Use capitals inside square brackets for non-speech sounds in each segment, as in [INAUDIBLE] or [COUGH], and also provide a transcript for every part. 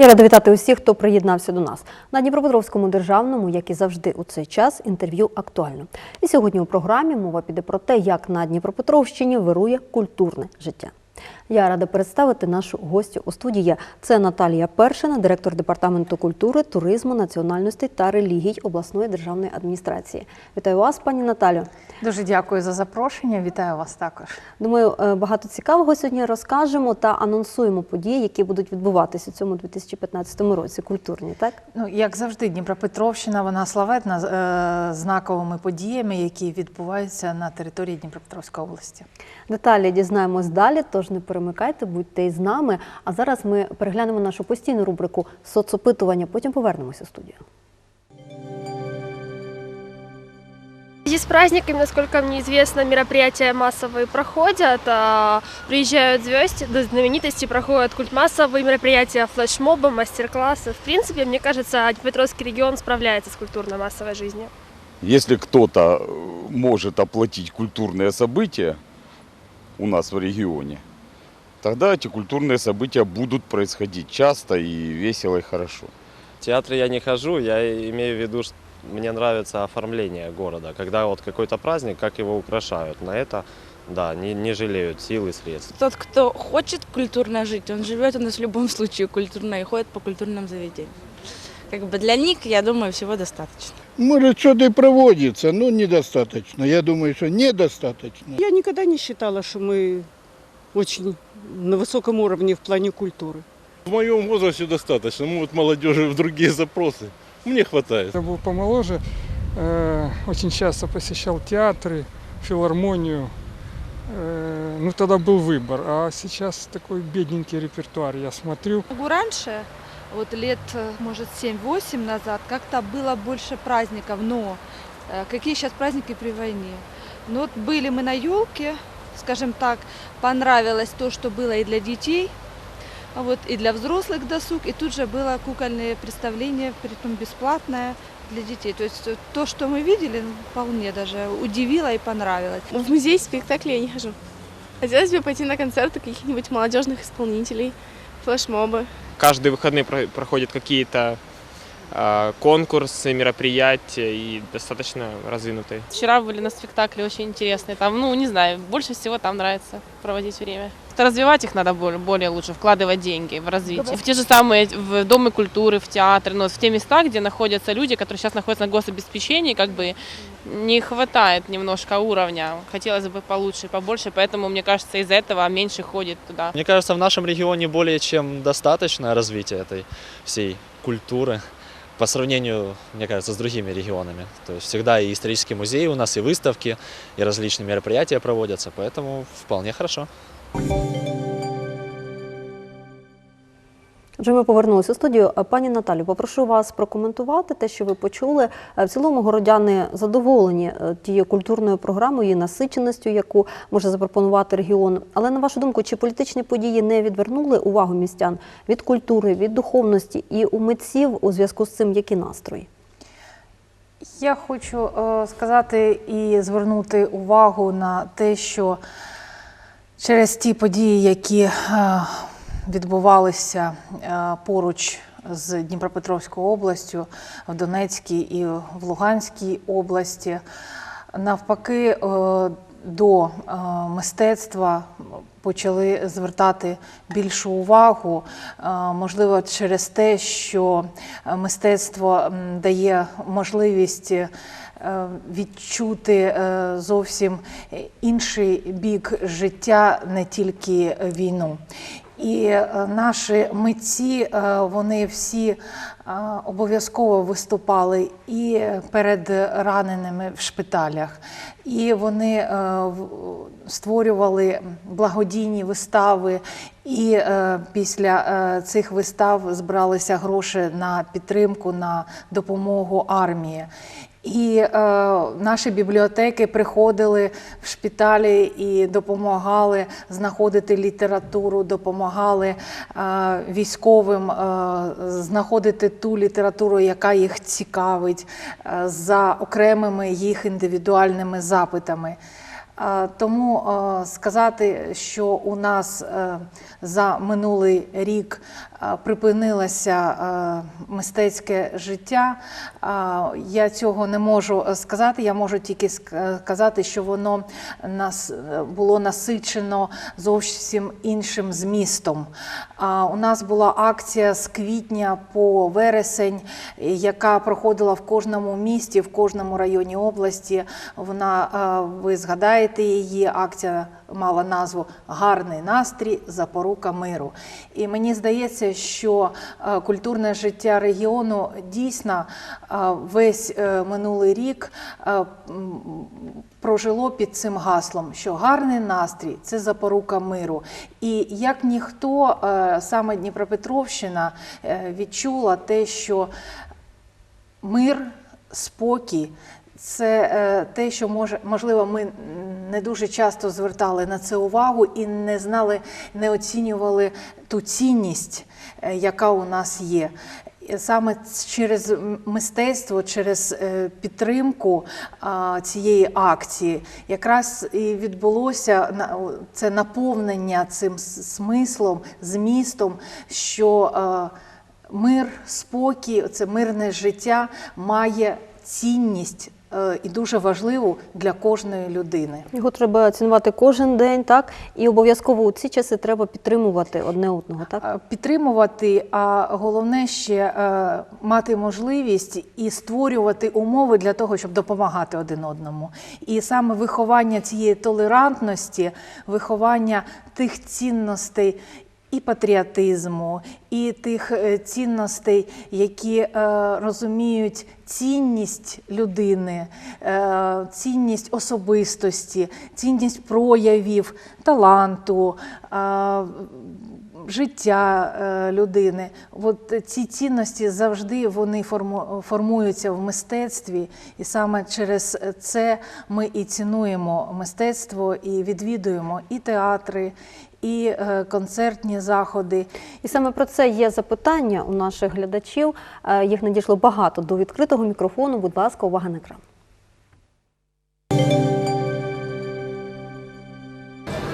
Я рада вітати усіх, хто приєднався до нас на Дніпропетровському державному, як і завжди у цей час, інтерв'ю актуально. І сьогодні у програмі мова піде про те, як на Дніпропетровщині вирує культурне життя. Я рада представити нашу гостю у студії. Це Наталія Першина, директор департаменту культури, туризму, національностей та релігій обласної державної адміністрації. Вітаю вас, пані Наталю. Дуже дякую за запрошення. Вітаю вас також. Думаю, е, багато цікавого сьогодні розкажемо та анонсуємо події, які будуть відбуватися у цьому 2015 році. Культурні, так? Ну як завжди, Дніпропетровщина вона славетна е, знаковими подіями, які відбуваються на території Дніпропетровської області. Деталі дізнаємось далі, тож не перемикайте, будьте із нами. А зараз ми переглянемо нашу постійну рубрику соцопитування. Потім повернемося у студію. В связи с праздниками, насколько мне известно, мероприятия массовые проходят, а, приезжают звезды, да, знаменитости, проходят культ массовые мероприятия, флешмобы, мастер-классы. В принципе, мне кажется, Днепропетровский регион справляется с культурно-массовой жизнью. Если кто-то э, может оплатить культурные события у нас в регионе, тогда эти культурные события будут происходить часто и весело и хорошо. В театры я не хожу, я имею в виду, что мне нравится оформление города. Когда вот какой-то праздник, как его украшают. На это, да, не, не жалеют сил и средств. Тот, кто хочет культурно жить, он живет у нас в любом случае культурно и ходит по культурным заведениям. Как бы для них, я думаю, всего достаточно. Может, что-то и проводится, но недостаточно. Я думаю, что недостаточно. Я никогда не считала, что мы очень на высоком уровне в плане культуры. В моем возрасте достаточно. Ну, вот молодежи в другие запросы. Мне хватает. Я был помоложе, э, очень часто посещал театры, филармонию. Э, ну, тогда был выбор, а сейчас такой бедненький репертуар. Я смотрю, Раньше, вот лет, э, может, 7-8 назад, как-то было больше праздников, но э, какие сейчас праздники при войне? Ну вот были мы на елке, скажем так, понравилось то, что было и для детей, а вот и для взрослых досуг, и тут же было кукольное представление, притом бесплатное для детей. То есть э, то, что мы видели, ну, вполне даже удивило и понравилось. В музей спектакли я не хожу. Хотелось бы пойти на концерты каких-нибудь молодежных исполнителей, флешмобы. каждые выходные про- проходят какие-то конкурсы, мероприятия и достаточно развинутые. Вчера были на спектакле очень интересные. Там, ну, не знаю, больше всего там нравится проводить время. Развивать их надо более, более лучше, вкладывать деньги в развитие. В те же самые, в Домы культуры, в театры, но в те места, где находятся люди, которые сейчас находятся на гособеспечении, как бы не хватает немножко уровня. Хотелось бы получше, побольше, поэтому, мне кажется, из-за этого меньше ходит туда. Мне кажется, в нашем регионе более чем достаточное развитие этой всей культуры по сравнению, мне кажется, с другими регионами. То есть всегда и исторические музеи у нас, и выставки, и различные мероприятия проводятся, поэтому вполне хорошо. Отже, ми повернулися у студію. Пані Наталю, попрошу вас прокоментувати те, що ви почули. Е, В цілому городяни задоволені е, тією культурною програмою, її насиченістю, яку може запропонувати регіон. Але на вашу думку, чи політичні події не відвернули увагу містян від культури, від духовності і у митців у зв'язку з цим які настрої? Я хочу е, сказати і звернути увагу на те, що через ті події, які відбувалися е, поруч з Дніпропетровською областю, в Донецькій і в Луганській області, навпаки, е, до е, мистецтва почали звертати більшу увагу, можливо, через те, що мистецтво дає можливість відчути зовсім інший бік життя, не тільки війну. І е, наші митці, е, вони всі е, обов'язково виступали і перед раненими в шпиталях, і вони створювали благодійні вистави. І після цих вистав збиралися гроші на підтримку, на допомогу армії. І е, наші бібліотеки приходили в шпиталі і допомагали знаходити літературу, допомагали е, військовим е, знаходити ту літературу, яка їх цікавить, е, за окремими їх індивідуальними запитами. Е, Тому е, сказати, що у нас е, за минулий рік припинилося е, мистецьке життя, е, я цього не можу сказати. Я можу тільки сказати, що воно нас е, було насичено зовсім іншим змістом. У нас була акція з квітня по вересень, е, яка проходила в кожному місті, в кожному районі області. Вона, е, ви згадаєте її, акція мала назву Гарний настрій, запорука миру. І мені здається, що е, культурне життя регіону дійсно е, весь е, минулий рік прожило під цим гаслом, що гарний настрій це запорука миру. І як ніхто, саме Дніпропетровщина відчула те, що мир, спокій. Це е, те, що може можливо, ми не дуже часто звертали на це увагу і не знали, не оцінювали ту цінність, е, яка у нас є. Саме через мистецтво, через е, підтримку цієї акції, якраз і відбулося це наповнення цим смислом, змістом, що мир, спокій, це мирне життя має цінність і дуже важливу для кожної людини. Його треба цінувати кожен день, так? І обов'язково у ці часи треба підтримувати одне одного, так? Е, Підтримувати, а головне ще е, мати можливість і створювати умови для того, щоб допомагати один одному. І саме виховання цієї толерантності, виховання тих цінностей. І патріотизму, і тих е, цінностей, які е, розуміють цінність людини, е, цінність особистості, цінність проявів, таланту, е, життя е, людини. От ці цінності завжди вони форму- формуються в мистецтві, і саме через це ми і цінуємо мистецтво, і відвідуємо і театри, і е, концертні заходи. І саме про це є запитання у наших глядачів. Е, Їх надійшло багато до відкритого мікрофону. Будь ласка, увага на екран.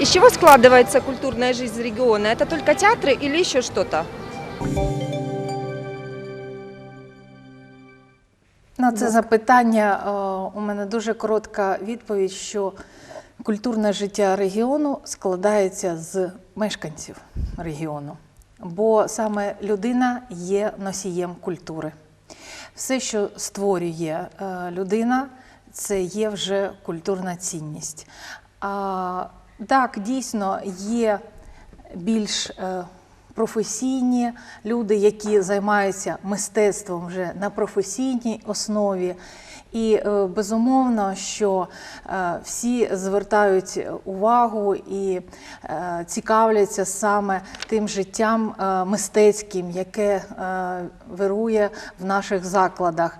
Из чего складывается культурная жизнь региона? Это только театры или еще что-то? На це запитання е, у мене дуже коротка відповідь, що культурне життя регіону складається з мешканців регіону, бо саме людина є носієм культури. Все, що створює е, людина, це є вже культурна цінність. А, так, дійсно є більш е, професійні люди, які займаються мистецтвом вже на професійній основі. І е, безумовно, що е, всі звертають увагу і е, цікавляться саме тим життям мистецьким, яке вирує в наших закладах.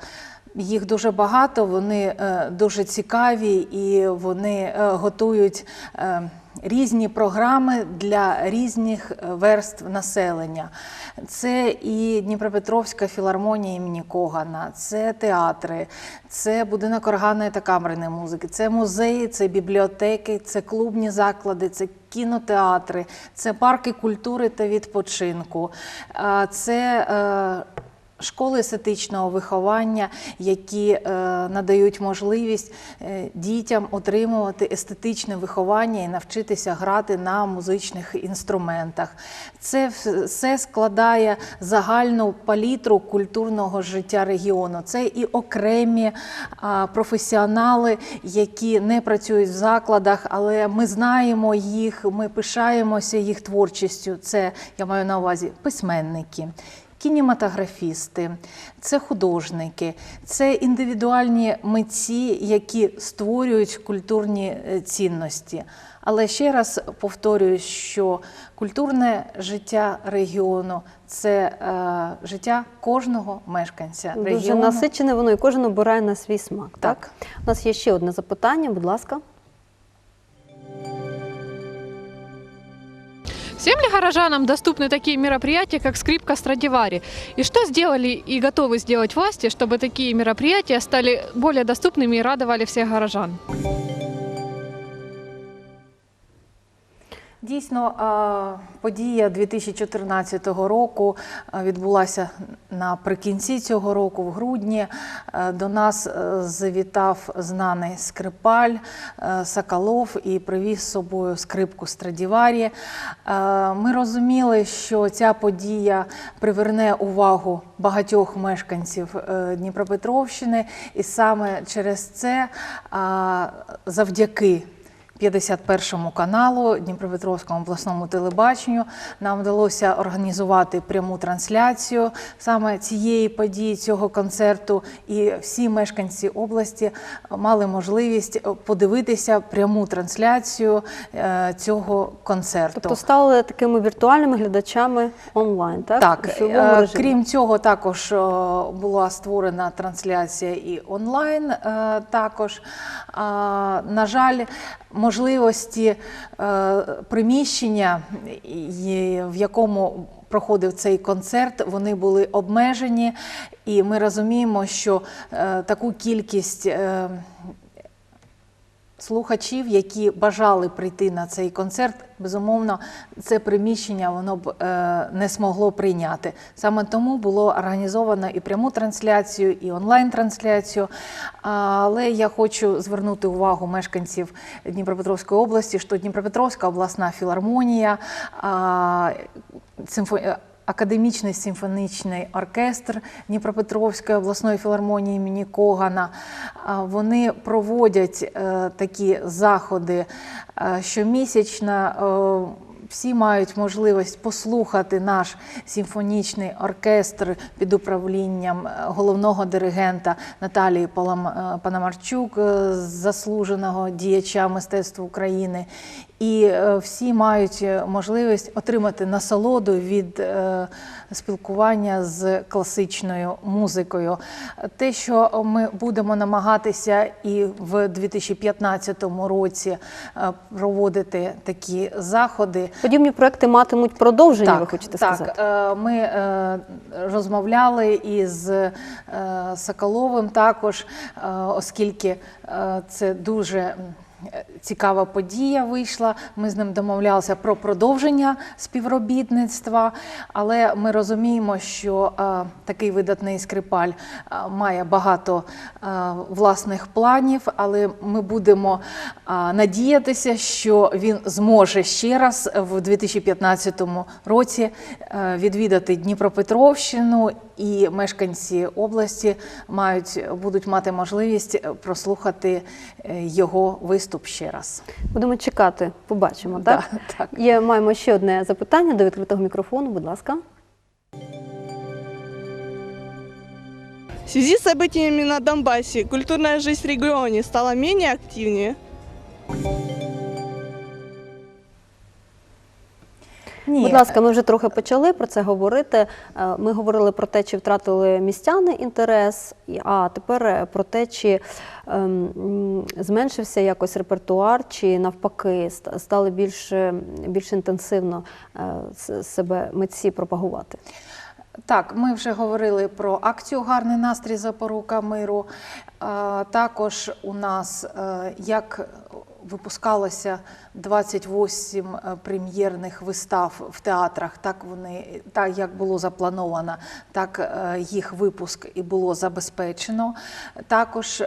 Їх дуже багато, вони дуже цікаві і вони готують різні програми для різних е, верств населення. Це і Дніпропетровська філармонія імені Когана, це театри, це будинок органної та камерної музики, це музеї, це бібліотеки, це клубні заклади, це кінотеатри, це парки культури та відпочинку. Це е, Школи естетичного виховання, які е, надають можливість е, дітям отримувати естетичне виховання і навчитися грати на музичних інструментах. Це все складає загальну палітру культурного життя регіону. Це і окремі а, професіонали, які не працюють в закладах, але ми знаємо їх, ми пишаємося їх творчістю. Це я маю на увазі письменники кінематографісти, це художники, це індивідуальні митці, які створюють культурні е, цінності. Але ще раз повторюю, що культурне життя регіону це е, життя кожного мешканця Дуже регіону. насичене воно, і кожен обирає на свій смак. Так? Так. У нас є ще одне запитання, будь ласка. Всем ли горожанам доступны такие мероприятия, как скрипка Страдивари? И что сделали и готовы сделать власти, чтобы такие мероприятия стали более доступными и радовали всех горожан? Дійсно, е, подія 2014 року е, відбулася наприкінці цього року, в грудні. Е, До нас завітав знаний скрипаль Соколов і привіз з собою скрипку Страдіварі. Ми розуміли, що ця подія приверне увагу багатьох мешканців Дніпропетровщини, і саме через це завдяки 51 каналу Дніпропетровському обласному телебаченню нам вдалося організувати пряму трансляцію саме цієї події, цього концерту, і всі мешканці області мали можливість подивитися пряму трансляцію е, цього концерту. Тобто стали такими віртуальними глядачами онлайн, так? Так, е, крім цього, також е, була створена трансляція і онлайн. Також, на жаль, можливості е, приміщення, в якому проходив цей концерт, вони були обмежені, і ми розуміємо, що е, таку кількість. Е, слухачів, які бажали прийти на цей концерт, безумовно, це приміщення воно б е, не змогло прийняти. Саме тому було організовано і пряму трансляцію, і онлайн-трансляцію. Але я хочу звернути увагу мешканців Дніпропетровської області, що Дніпропетровська обласна філармонія. а, симфо- Академічний симфонічний оркестр Дніпропетровської обласної філармонії імені Когана. Вони проводять е, такі заходи е, щомісячно. Всі мають можливість послухати наш симфонічний оркестр під управлінням е, головного диригента Наталії Палам- е, Панамарчук, е, заслуженого діяча мистецтва України. І всі мають можливість отримати насолоду від спілкування з класичною музикою. Те, що ми будемо намагатися і в 2015 році проводити такі заходи. Подібні проекти матимуть продовження, Так, ви хочете так, сказати? Так, Ми е, розмовляли із е, Соколовим також, е, оскільки е, це дуже. Цікава подія вийшла. Ми з ним домовлялися про продовження співробітництва, але ми розуміємо, що е, такий видатний скрипаль е, має багато е, власних планів, але ми будемо е, надіятися, що він зможе ще раз в 2015 році е, відвідати Дніпропетровщину, і мешканці області мають будуть мати можливість прослухати е, його виступ ще раз. Будемо чекати, побачимо, Да, так? [LAUGHS] так. Є, маємо ще одне запитання до відкритого мікрофону, будь ласка. В связи с событиями на Донбассе культурная жизнь в регионе стала менее активнее. Ні. Будь ласка, ми вже трохи почали про це говорити. Е, Ми говорили про те, чи втратили містяни інтерес, а тепер е, про те, чи ем, зменшився якось репертуар, чи навпаки ст- стали більш, е, більш інтенсивно себе митці пропагувати. Так, ми вже говорили про акцію Гарний настрій запорука миру. Також у нас як випускалося 28 е, прем'єрних вистав в театрах, так вони так як було заплановано, так е, їх випуск і було забезпечено. Також е,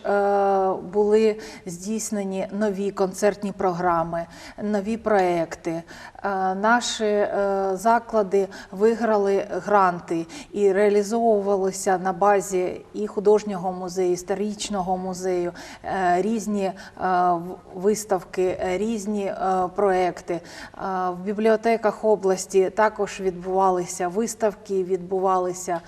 були здійснені нові концертні програми, нові проекти. Наші заклади виграли гранти і реалізовувалися на базі і художнього музею, історичного музею, різні е, в- виставки, е, різні е, проекти. Е, В бібліотеках області також відбувалися виставки, відбувалися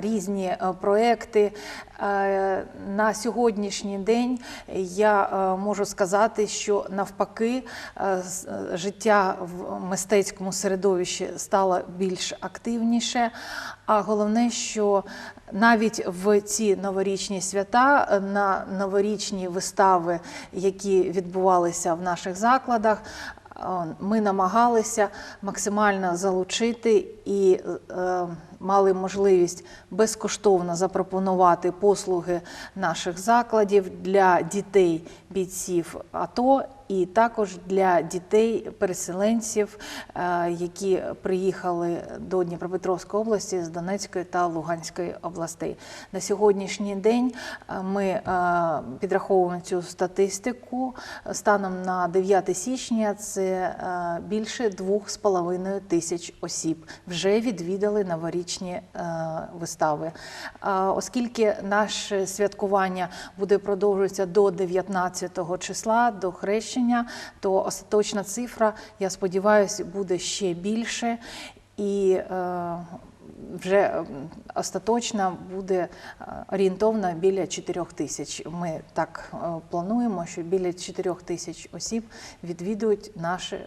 різні е, проекти. Е, На сьогоднішній день я е, можу сказати, що навпаки е, е, життя в мистецькому середовищі стало більш активніше. А головне, що навіть в ці новорічні свята, е, на новорічні вистави, які відбувалися в наших закладах, е, ми намагалися максимально залучити і е, мали можливість безкоштовно запропонувати послуги наших закладів для дітей бійців АТО і також для дітей переселенців, е, які приїхали до Дніпропетровської області з Донецької та Луганської областей. На сьогоднішній день е, ми е, підраховуємо цю статистику станом на 9 січня. Це більше 2,5 тисяч осіб вже відвідали новорічні вистави. Оскільки наше святкування буде продовжуватися до 19 числа, до хрещення, то остаточна цифра, я сподіваюся, буде ще більше. І е, вже остаточна буде е, орієнтовно біля 4 тисяч. Ми так е, плануємо, що біля 4 тисяч осіб відвідують наші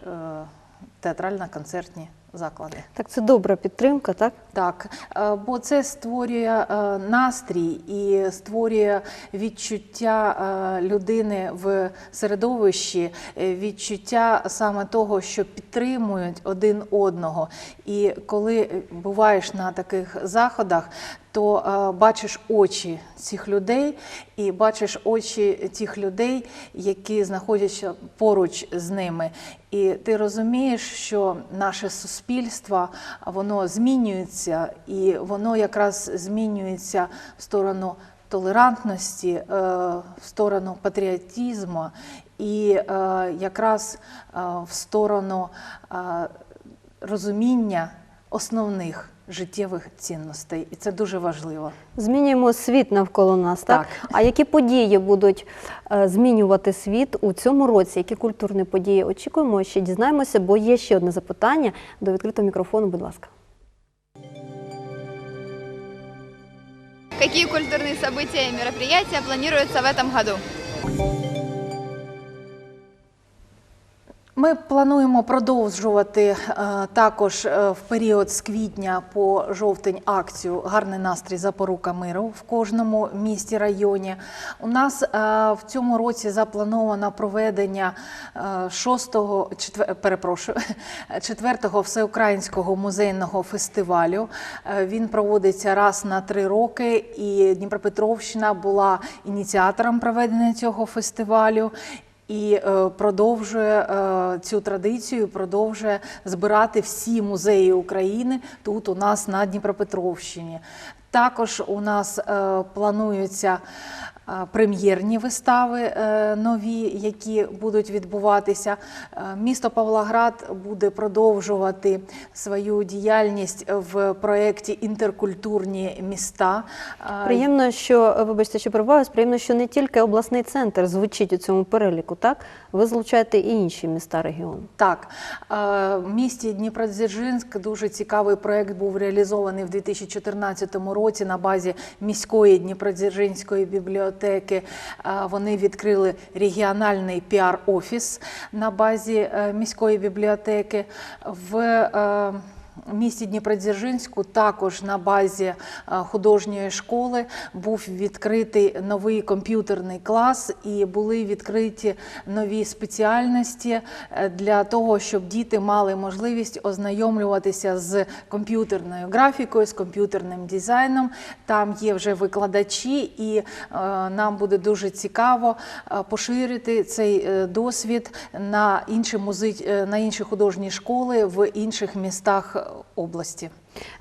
театрально-концертні заклади. Так, це добра підтримка, так? Так, е, бо це створює е, настрій і створює відчуття е, людини в середовищі, відчуття саме того, що підтримують один одного. І коли буваєш на таких заходах, то е, бачиш очі цих людей і бачиш очі тих людей, які знаходяться поруч з ними. І ти розумієш, що наше суспільство воно змінюється, і воно якраз змінюється в сторону толерантності, е, в сторону патріотизму і е, якраз в сторону розуміння основних життєвих цінностей. І це дуже важливо. Змінюємо світ навколо нас, так? Так. А які події будуть е, змінювати світ у цьому році? Які культурні події очікуємо? Ще дізнаємося, бо є ще одне запитання до відкритого мікрофону, будь ласка. Какие культурные события и мероприятия планируются в этом году? Ми плануємо продовжувати е, також е, в період з квітня по жовтень акцію Гарний настрій запорука миру в кожному місті районі. У нас е, в цьому році заплановано проведення е, 6-го, четвер- перепрошую, [LAUGHS] 4-го всеукраїнського музейного фестивалю. Він проводиться раз на три роки, і Дніпропетровщина була ініціатором проведення цього фестивалю і е, продовжує е, цю традицію, продовжує збирати всі музеї України тут у нас на Дніпропетровщині. Також у нас е, плануються е, прем'єрні вистави е, нові, які будуть відбуватися. Е, Місто Павлоград буде продовжувати свою діяльність в проєкті Інтеркультурні міста. Е, Приємно, що вибачте, що перебуваюсь, приємно, що не тільки обласний центр звучить у цьому переліку, так? Ви залучаєте і інші міста регіону. Так, в місті Дніпродзержинськ дуже цікавий проєкт був реалізований в 2014 році на базі міської Дніпродзержинської бібліотеки. Е, Вони відкрили регіональний піар-офіс на базі е, міської бібліотеки. В е, місті Дніпродзержинську також на базі е, художньої школи був відкритий новий комп'ютерний клас і були відкриті нові спеціальності е, для того, щоб діти мали можливість ознайомлюватися з комп'ютерною графікою, з комп'ютерним дизайном. Там є вже викладачі, і е, нам буде дуже цікаво поширити цей досвід на інші музи... е, на інші художні школи в інших містах області.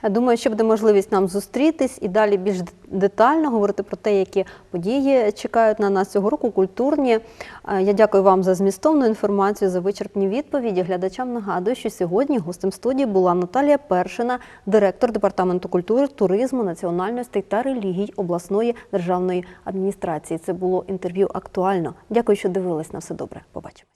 Думаю, що буде можливість нам зустрітись і далі більш детально говорити про те, які події чекають на нас цього року, культурні. Е, Я дякую вам за змістовну інформацію, за вичерпні відповіді. Глядачам нагадую, що сьогодні гостем студії була Наталія Першина, директор департаменту культури, туризму, національностей та релігій обласної державної адміністрації. Це було інтерв'ю актуально. Дякую, що дивились на все добре. Побачимо.